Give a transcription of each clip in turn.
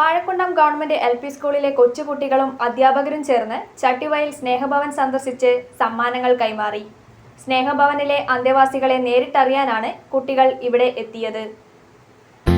Vazhakunnam government L P സ്കൂളിലെ കൊച്ചുകുട്ടികളും അധ്യാപകരും ചേർന്ന് ചട്ടിവയൽ സ്നേഹഭവൻ സന്ദർശിച്ച് സമ്മാനങ്ങൾ കൈമാറി. സ്നേഹഭവനിലെ അന്തേവാസികളെ നേരിട്ടറിയാനാണ് കുട്ടികൾ ഇവിടെ എത്തിയത്.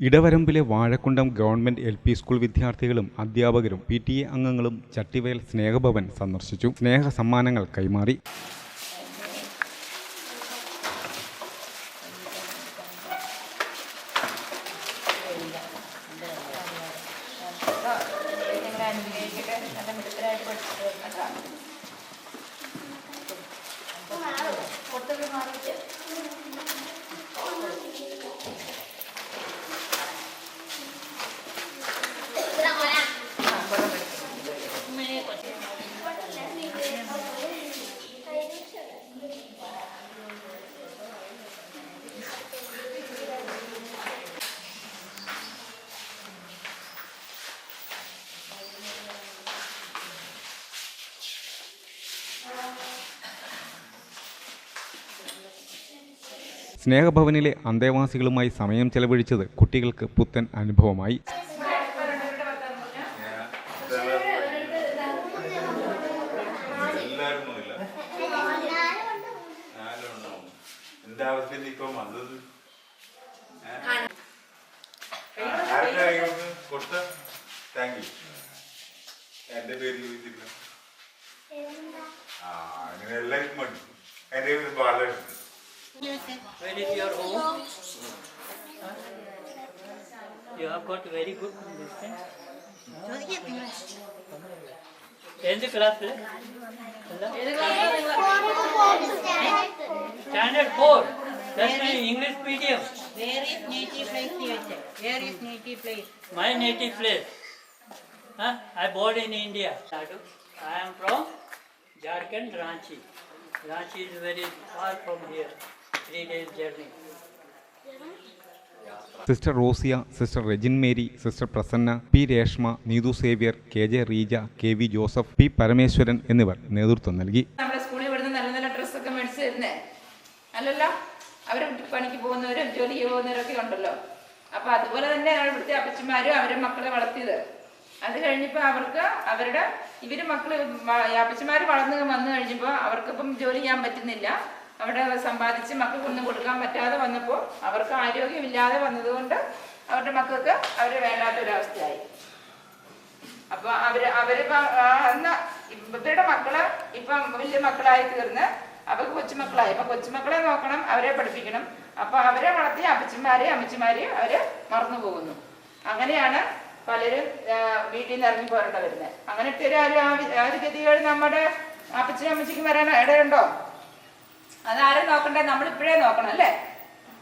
ഇടവരമ്പിലെ Vazhakkundam government L P school വിദ്യാർത്ഥികളും അധ്യാപകരും പി ടി എ അംഗങ്ങളും ചട്ടിവയൽ സ്നേഹഭവൻ സന്ദർശിച്ചു. സ്നേഹ സമ്മാനങ്ങൾ കൈമാറി. സ്നേഹഭവനിലെ അന്തേവാസികളുമായി സമയം ചെലവഴിച്ചത് കുട്ടികൾക്ക് പുത്തൻ അനുഭവമായി. എന്റെ പേര് ചോദിച്ചില്ല അങ്ങനെ എല്ലാവർക്കും മതി എന്റെ പേര് Balakrishnan Where is your home? Huh? You have got very good understand. എന്ത് class standard four English medium Where is native place ചോദിച്ചേ? Where is native place? My native place I born in India I am from Jharkhand Ranchi Ranchi is very far from here three days journey. Sister Rosia sister Regin Mary sister Prasanna P Reshma Neethu Xavier K J Reeja K V Joseph P Parameswaran എന്നിവർ നേതൃത്വം നൽകി. നമ്മുടെ സ്കൂളിൽ ഇവിടുന്ന് നല്ല നല്ല ഡ്രസ്സൊക്കെ മേടിച്ച് തരുന്നേ. അല്ലല്ലോ? അവർ പണിക്ക് പോകുന്നവരും ജോലിക്ക് പോകുന്നവരൊക്കെ ഉണ്ടല്ലോ. അപ്പൊ അതുപോലെ തന്നെ ഇവിടുത്തെ അപ്പച്ചന്മാരും അവരെ മക്കളെ വളർത്തിയത്. അത് കഴിഞ്ഞപ്പോൾ അവർക്ക് അവരുടെ ഇവർ മക്കൾ അപ്പച്ചമാര് വളർന്ന് വന്നു കഴിഞ്ഞപ്പോൾ അവർക്കിപ്പം ജോലി ചെയ്യാൻ പറ്റുന്നില്ല. അവിടെ സമ്പാദിച്ച് മക്കൾക്കൊന്നും കൊടുക്കാൻ പറ്റാതെ വന്നപ്പോൾ അവർക്ക് ആരോഗ്യമില്ലാതെ വന്നതുകൊണ്ട് അവരുടെ മക്കൾക്ക് അവർ വേണ്ടാത്തൊരവസ്ഥയായി. അപ്പൊ അവർ അവർ ഇവരുടെ മക്കൾ ഇപ്പം വലിയ മക്കളായി തീർന്ന് അവർക്ക് കൊച്ചുമക്കളായി. അപ്പൊ കൊച്ചുമക്കളെ നോക്കണം അവരെ പഠിപ്പിക്കണം. അപ്പൊ അവരെ വളർത്തി അപ്പച്ചന്മാരെ അമ്മച്ചിമാരെയും അവർ മറന്നു പോകുന്നു അങ്ങനെയാണ് പലരും വീട്ടിൽ നിന്ന് ഇറങ്ങി പോരണ്ട വരുന്നത് അങ്ങനത്തെ ഒരു ഒരു ഗതികൾ നമ്മുടെ അപ്പച്ചനും അമ്മച്ചിക്കും വരാൻ ഇടയുണ്ടോ? അതാരും നോക്കണ്ടേ നമ്മളിപ്പോഴേ നോക്കണം അല്ലേ?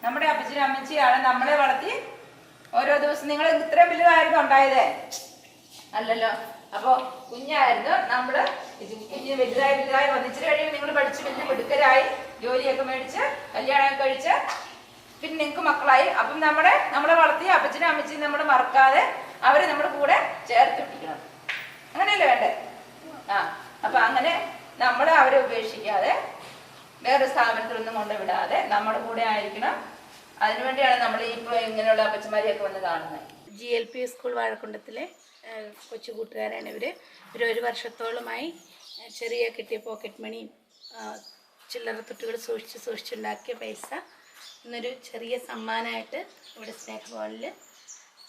നമ്മുടെ അപ്പച്ചനും അമ്മച്ചിയാണ് നമ്മളെ വളർത്തി ഓരോ ദിവസം നിങ്ങൾ ഇത്രയും വലുതായിരുന്നു ഉണ്ടായതേ? അല്ലല്ലോ. അപ്പൊ കുഞ്ഞായിരുന്നു നമ്മൾ കുഞ്ഞ് വലുതായി വലുതായി വന്നിച്ചിട്ട് കഴിയുമ്പോൾ നിങ്ങൾ പഠിച്ച് വലിയ മിടുക്കരായി ജോലിയൊക്കെ മേടിച്ച് കല്യാണം കഴിച്ച് പിന്നെ നിങ്ങൾക്ക് മക്കളായി. അപ്പം നമ്മുടെ നമ്മളെ വളർത്തി അപ്പച്ചനും അമ്മച്ചിയും നമ്മൾ മറക്കാതെ അവരെ നമ്മുടെ കൂടെ ചേർത്ത് പിടിക്കണം. അങ്ങനെയല്ലേ വേണ്ടേ? ആ അപ്പൊ അങ്ങനെ നമ്മൾ അവരെ ഉപേക്ഷിക്കാതെ വേറെ സ്ഥാപനത്തിലൊന്നും കൊണ്ടുവിടാതെ നമ്മുടെ കൂടെ ആയിരിക്കണം. അതിനുവേണ്ടിയാണ് നമ്മൾ ഇപ്പോൾ ഇങ്ങനെയുള്ള അപ്പച്ചമാരെയൊക്കെ വന്ന് കാണുന്നത് ജി എൽ പി സ്കൂൾ വാഴക്കുണ്ടത്തിലെ കൊച്ചു കൂട്ടുകാരാണ് ഇവർ ഇവർ ഒരു വർഷത്തോളമായി ചെറിയ കിട്ടിയ പോക്കറ്റ് മണി ചില്ലറ തുട്ടുകൾ സൂക്ഷിച്ച് സൂക്ഷിച്ചുണ്ടാക്കിയ പൈസ ഇന്നൊരു ചെറിയ സമ്മാനമായിട്ട് ഇവിടെ സ്നേഹഭവനിൽ